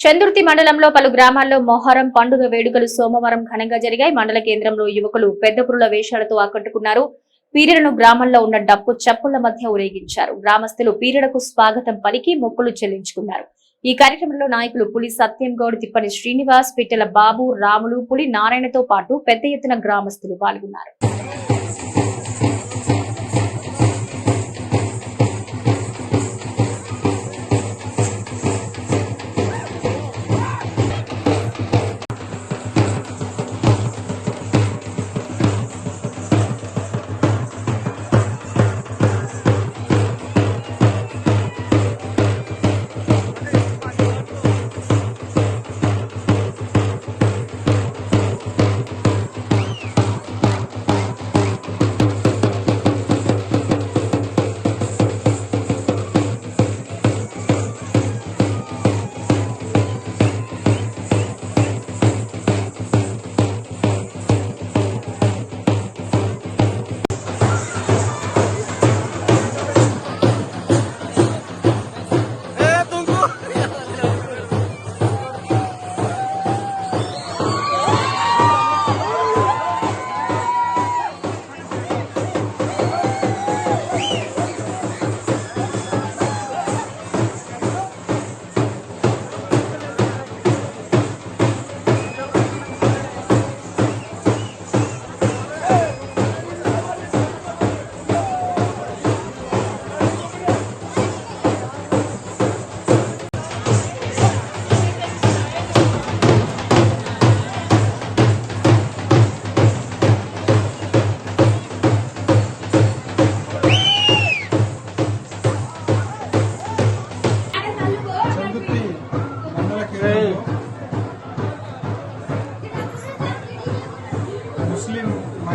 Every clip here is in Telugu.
చందుర్తి మండలంలో పలు గ్రామాల్లో మొహరం పండుగ వేడుకలు సోమవారం ఘనంగా జరిగాయి. మండల కేంద్రంలో యువకులు పెద్ద పురుల వేషాలతో ఆకట్టుకున్నారు. పీరియలను గ్రామంలో ఉన్న డప్పు చప్పుల మధ్య ఊరేగించారు. గ్రామస్తులు పీరియలకు స్వాగతం పలికి మొక్కులు చెల్లించుకున్నారు. ఈ కార్యక్రమంలో నాయకులు పులి సత్యం గౌడ్ తిప్పని శ్రీనివాస్ పిట్టల బాబు రాములు పులి నారాయణతో పాటు పెద్ద ఎత్తున గ్రామస్తులు పాల్గొన్నారు.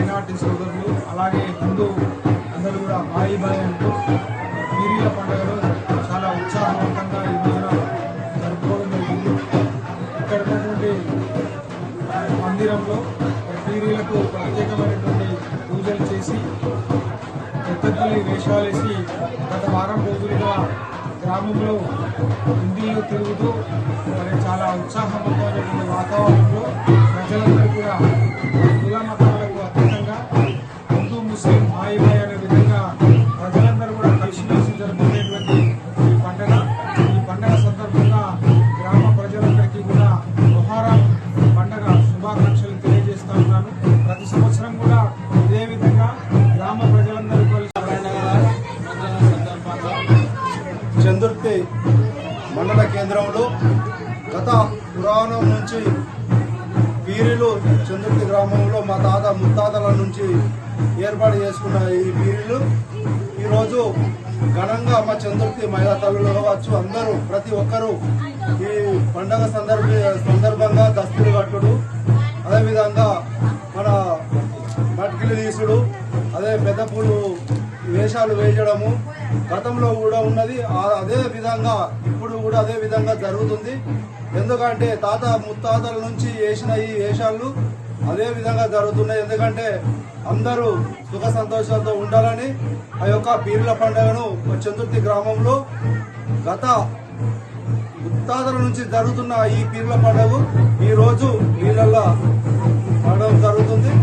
మైనార్టీ సోదరులు అలాగే హిందూ అందరూ కూడా బాయి బాయి అంటూ పండుగలో చాలా ఉత్సాహవంతంగా ఈ రోజున జరుపుకోవడం జరిగింది. ఇక్కడ ఉన్నటువంటి మందిరంలో పీరీలకు ప్రత్యేకమైనటువంటి పూజలు చేసి పెద్దపల్లి వేషాలు వేసి గత వారం రోజులుగా గ్రామంలో ఇంటిలో తిరుగుతూ మరి చాలా ఉత్సాహంగా చందుర్తి మండల కేంద్రంలో గత పురాణం నుంచి పీరిలు చంద్రుడి గ్రామంలో మా తాత ముత్తాతల నుంచి ఏర్పాటు చేసుకున్న ఈ పీరిలు ఈరోజు ఘనంగా మా చంద్రుడి మహిళా తల్లులు కావచ్చు అందరూ ప్రతి ఒక్కరూ ఈ పండగ సందర్భ సందర్భంగా దస్తులు కట్టుడు అదేవిధంగా మన మట్కిలు తీసుడు అదే పెద్ద పూలు వేషాలు వేయడము గతంలో కూడా ఉన్నది. అదే విధంగా ఇప్పుడు కూడా అదే విధంగా జరుగుతుంది. ఎందుకంటే తాత ముత్తాతల నుంచి వేసిన ఈ వేషాలు అదే విధంగా జరుగుతున్నాయి. ఎందుకంటే అందరూ సుఖ సంతోషాలతో ఉండాలని ఆ యొక్క పీర్ల పండుగను చందుర్తి గ్రామంలో గత ముత్తాతల నుంచి జరుగుతున్న ఈ పీర్ల పండుగ ఈరోజు నీళ్ళల్లో పండుగ జరుగుతుంది.